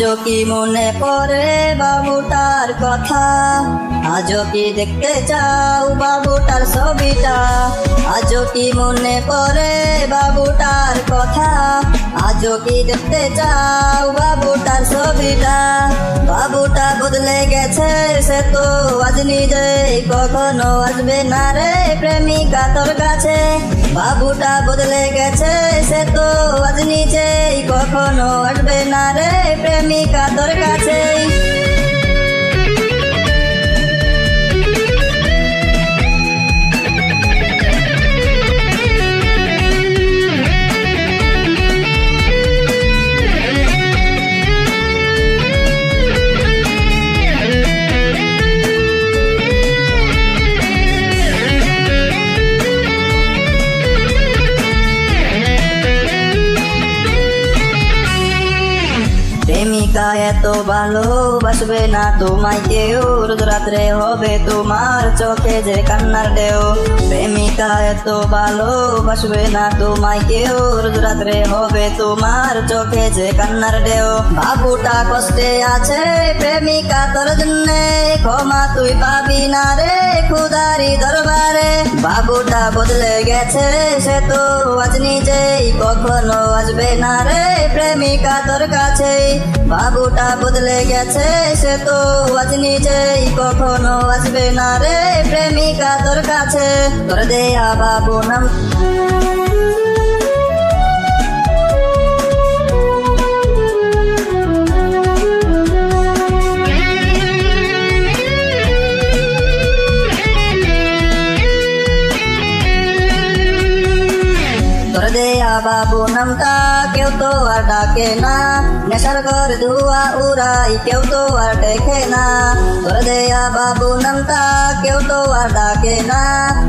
কি মনে পড়ে বাবুটার কথা? আজও কি দেখতে চাও বাবুটার ছবিটা? আজও কি মনে পড়ে বাবুটার কথা? আজও কি দেখতে চাও বাবুটার ছবিটা? বাবুটা বদলে গেছে, সে তো আজ নিজে কখনো আসবে না রে প্রেমিকা তোর কাছে। বাবুটা বদলে গেছে, সে তো আজ নিজে কখনো আসবে না রে প্রেমিকা তোর কাছে প্রেমিকা এত ভালোবাসবে না, তোমায় কেউ রোজ রাত্রে হবে তোমার চোখে যে কান্নার ঢেউ। প্রেমিকা এত ভালোবাসবে না, তোমায় কেউ রোজ রাত্রে হবে তোমার চোখে যে কান্নার ঢেউ। বাবুটা কষ্টে আছে প্রেমিকা, তোর জন্য ক্ষমা তুই পাবি না রে খুদারি দরবারে। বাবুটা বদলে গেছে, সে তো আজ নিজেই কখনো আসবে না রে প্রেমিকা তোর কাছে বাবুটা বদলে গেছে, সে তো আজ নিজেই কখনো আসবে না রে, প্রেমিকা তোর কাছে। তোর দেয়া বাবু নাম দেয়া বাবু নামটা কেউ তো আর ডাকে না। নেশার ঘর ধুয়া উড়াই কেউ তো আর দেখে না। তোর দেয়া বাবু নামটা কেউ তো আর ডাকে না।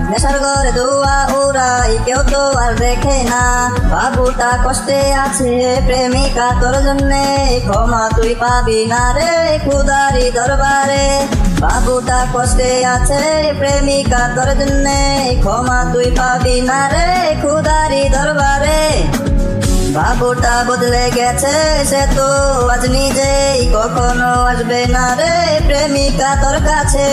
নেশার ঘর ধুয়া উড়াই কেউ তো আর দেখে না। বাবুটা কষ্টে আছে প্রেমিকা, তোর জন্যে ক্ষমা তুই পাবি না রে খুদারি দরবারে। বাবুটা কষ্টে আছে প্রেমিকা, তোর জন্যে ক্ষমা তুই পাবি না রে খুদারি বাবুটা বদলে গেছে সে তো আজ নিজেই কখনো আসবে না রে প্রেমিকা তোর কাছে।